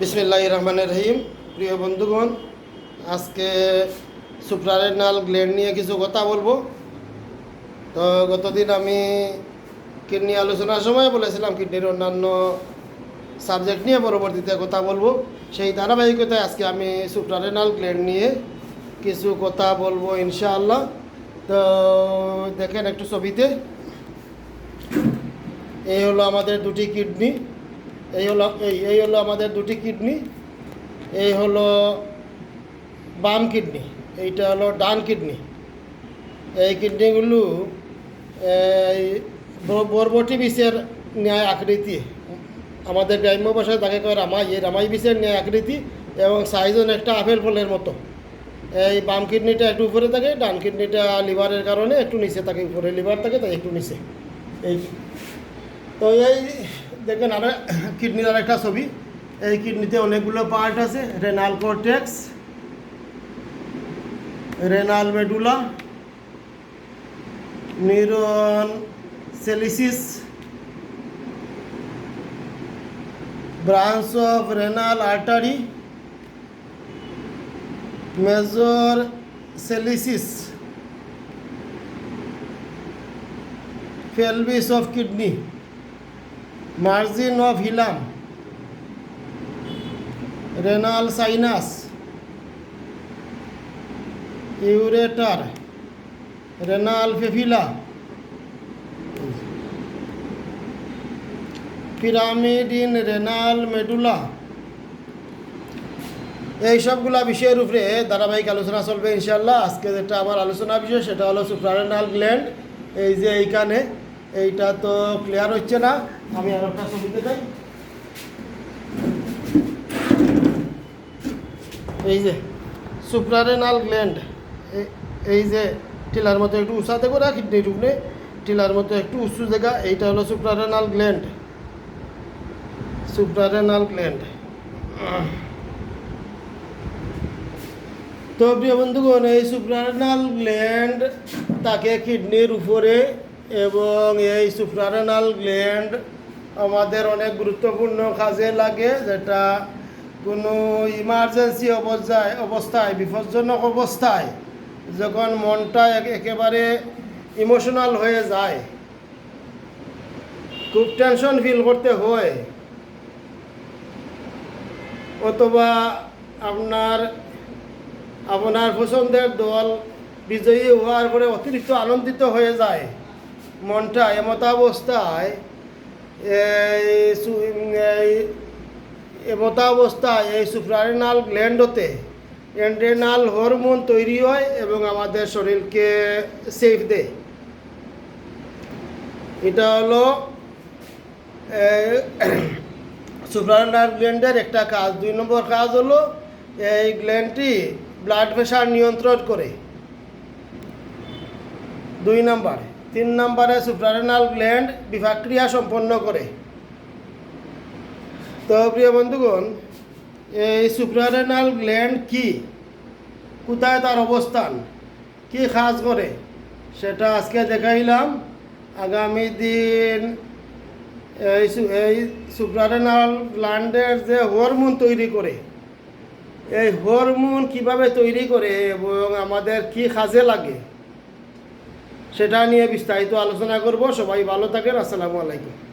বিসমিল্লাহ রহমান রহিম। প্রিয় বন্ধুগণ, আজকে সুপ্রারের নাল গ্লেড নিয়ে কিছু কথা বলব। তো গতদিন আমি কিডনি আলোচনার সময় বলেছিলাম, কিডনির অন্যান্য সাবজেক্ট নিয়ে পরবর্তীতে কথা বলব। সেই ধারাবাহিকতায় আজকে আমি সুপ্রারেনাল গ্ল্যান্ড নিয়ে কিছু কথা বলব ইনশাআল্লাহ। তো দেখেন একটু ছবিতে। এই হলো আমাদের দুটি কিডনি। এই হলো, এই এই হলো আমাদের দুটি কিডনি, এই হলো বাম কিডনি, এইটা হলো ডান কিডনি। এই কিডনিগুলো, এই বরবটি বিষের ন্যায় আকৃতি। আমাদের গ্রাম্য ভাষায় তাকে কয় রামাই, এই রামাই বিষের ন্যায় আকৃতি এবং সাইজন একটা আপেল ফলের মতো। এই বাম কিডনিটা একটু উপরে থাকে, ডান কিডনিটা লিভারের কারণে একটু নিচে থাকে, উপরে লিভার থাকে, তাই একটু নিচে। এই, তো এই দেখেন আর কিডনির আর একটা ছবি। এই কিডনিতে অনেকগুলো পার্ট আছে renal cortex renal medulla neuron calyces branch of renal artery major calyces pelvis of kidney margin of hilum, renal sinus ureter renal fefila pyramid in renal medulla. এই সবগুলা বিষয়ের উপরে ধারাবাহিক আলোচনা চলবে ইনশাল্লাহ আজকে যেটা আমার আলোচনা বিষয়, সেটা হলো সুপ্রারেনাল গ্ল্যান্ড। এই যে এইখানে এইটা তো ক্লিয়ার হচ্ছে না। আমি আর একটা ছবিতে যাই এই যে সুপ্রারেনাল গ্ল্যান্ড এই যে, টিলার মতো একটু উঁচাতে করে কিডনি টুকনে টিলার মতো একটু উঁচু জায়গা, এইটা হলো সুপ্রারেনাল গ্ল্যান্ড সুপ্রারেনাল গ্ল্যান্ড তো প্রিয় বন্ধুগণ, এই সুপ্রারেনাল গ্ল্যান্ড তাকে কিডনির উপরে এবং এই সুপ্রারেনাল গ্ল্যান্ড আমাদের অনেক গুরুত্বপূর্ণ কাজে লাগে, যেটা কোনো ইমার্জেন্সি অবস্থায় অবস্থায়, বিপজ্জনক অবস্থায় যখন মনটা এক- একেবারে ইমোশনাল হয়ে যায়, খুব টেনশন ফিল করতে হয়, অথবা আপনার আপনার পছন্দের দল বিজয়ী হওয়ার পরে অতিরিক্ত আনন্দিত হয়ে যায়। মনটা এমতাবস্থায় এমতাবস্থায় এই সুপ্রারেনাল গ্ল্যান্ডতে এন্ড্রেনাল হরমোন তৈরি হয় এবং আমাদের শরীরকে সেফ দেয়। এটা হলো সুপ্রারেনাল গ্ল্যান্ডের একটা কাজ। দুই নম্বর কাজ হলো, এই গ্ল্যান্ডটি ব্লাড প্রেশার নিয়ন্ত্রণ করে। দুই নাম্বার তিন নম্বরে সুপ্রারেনাল গ্ল্যান্ড বিভাক্রিয়া সম্পন্ন করে। তো প্রিয় বন্ধুগণ, এই সুপ্রারেনাল গ্ল্যান্ড কি? কোথায় তার অবস্থান? কি কাজ করে? সেটা আজকে দেখাইলাম। আগামী দিন এই এই সুপ্রারেনাল গ্ল্যান্ডের যে হরমোন তৈরি করে, এই হরমোন কীভাবে তৈরি করে এবং আমাদের কি কাজে লাগে? সেটা নিয়ে বিস্তারিত আলোচনা করব। সবাই ভালো থাকেন। আসসালামু আলাইকুম।